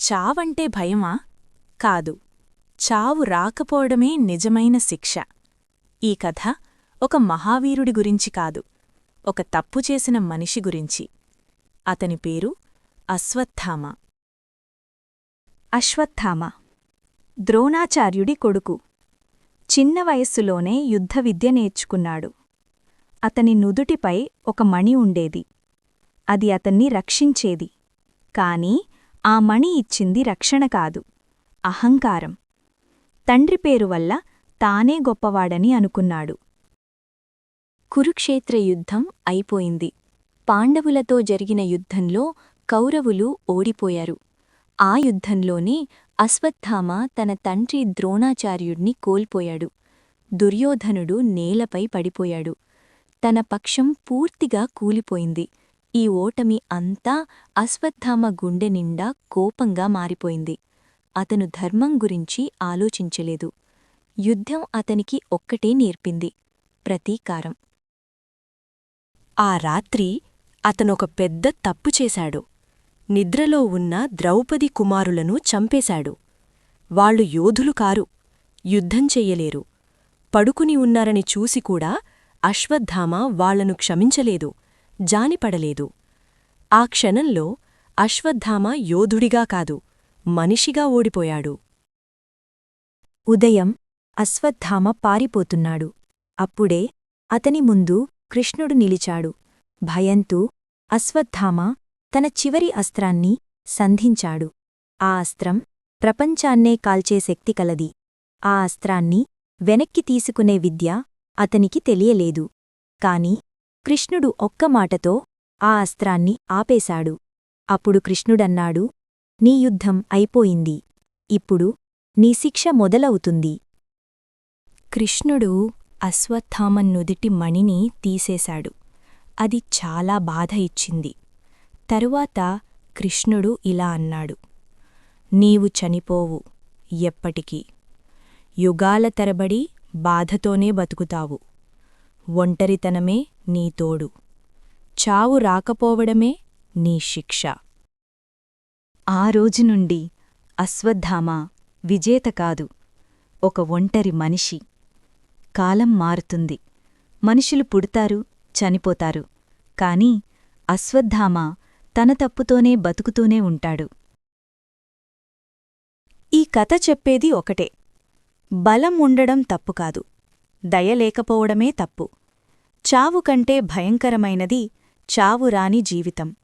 చావంటే భయమా? కాదు. చావు రాకపోవడమే నిజమైన శిక్ష. ఈ కథ ఒక మహావీరుడి గురించి కాదు. ఒక తప్పు చేసిన మనిషి గురించి. అతని పేరు అశ్వత్థామ. అశ్వత్థామ. ద్రోణాచార్యుడి కొడుకు. చిన్న వయస్సులోనే యుద్ధ విద్య నేర్చుకున్నాడు. అతని నుదుటిపై ఒక మణి ఉండేది. అది అతన్ని రక్షించేది. కాని ఆ మణి ఇచ్చింది రక్షణ కాదు అహంకారం. తండ్రి పేరు వల్ల తానే గొప్పవాడని అనుకున్నాడు. కురుక్షేత్ర యుద్ధం అయిపోయింది. పాండవులతో జరిగిన యుద్ధంలో కౌరవులు ఓడిపోయారు. ఆ యుద్ధంలోనే అశ్వత్థామ తన తండ్రి ద్రోణాచార్యుడిని కోల్పోయాడు. దుర్యోధనుడు నేలపై పడిపోయాడు. తన పక్షం పూర్తిగా కూలిపోయింది. ఈ ఓటమి అంతా అశ్వత్థామ గుండె నిండా కోపంగా మారిపోయింది. అతను ధర్మం గురించి ఆలోచించలేదు. యుద్ధం అతనికి ఒక్కటే నేర్పింది. ప్రతీకారం. ఆ రాత్రి అతనొక పెద్ద తప్పు చేశాడు. నిద్రలో ఉన్న ద్రౌపది కుమారులను చంపేశాడు. వాళ్ళు యోధులు కారు. యుద్ధం చెయ్యలేరు. పడుకుని ఉన్నారని చూసికూడా అశ్వత్థామ వాళ్ళను క్షమించలేదు. జానిపడలేదు. ఆ క్షణంలో అశ్వత్థామ యోధుడిగా కాదు మనిషిగా ఓడిపోయాడు. ఉదయం అశ్వత్థామ పారిపోతున్నాడు. అప్పుడే అతని ముందు కృష్ణుడు నిలిచాడు. భయంతో అశ్వత్థామ తన చివరి అస్త్రాన్ని సంధించాడు. ఆ అస్త్రం ప్రపంచాన్నే కాల్చే శక్తి కలది. ఆ అస్త్రాన్ని వెనక్కి తీసుకునే విద్య అతనికి తెలియలేదు. కాని కృష్ణుడు ఒక్క మాటతో ఆ అస్త్రాన్ని ఆపేశాడు. అప్పుడు కృష్ణుడన్నాడు నీ యుద్ధం అయిపోయింది. ఇప్పుడు నీ శిక్ష మొదలవుతుంది కృష్ణుడు అశ్వత్థామన్నుదిటి మణిని తీసేశాడు. అది చాలా బాధ ఇచ్చింది. తరువాత కృష్ణుడు ఇలా అన్నాడు నీవు చనిపోవు ఎప్పటికీ. యుగాల తరబడి బాధతోనే బతుకుతావు. ఒంటరితనమే నీ తోడు. చావు రాకపోవడమే నీ శిక్ష. ఆ రోజు నుండి అశ్వత్థామ విజేత కాదు. ఒక ఒంటరి మనిషి. కాలం మారుతుంది. మనుషులు పుడతారు చనిపోతారు. కాని అశ్వత్థామ తన తప్పుతోనే బతుకుతూనే ఉంటాడు. ఈ కథ చెప్పేది ఒకటే. బలం ఉండడం తప్పు కాదు. దయలేకపోవడమే తప్పు. చావు కంటే భయంకరమైనది చావు రాని జీవితం.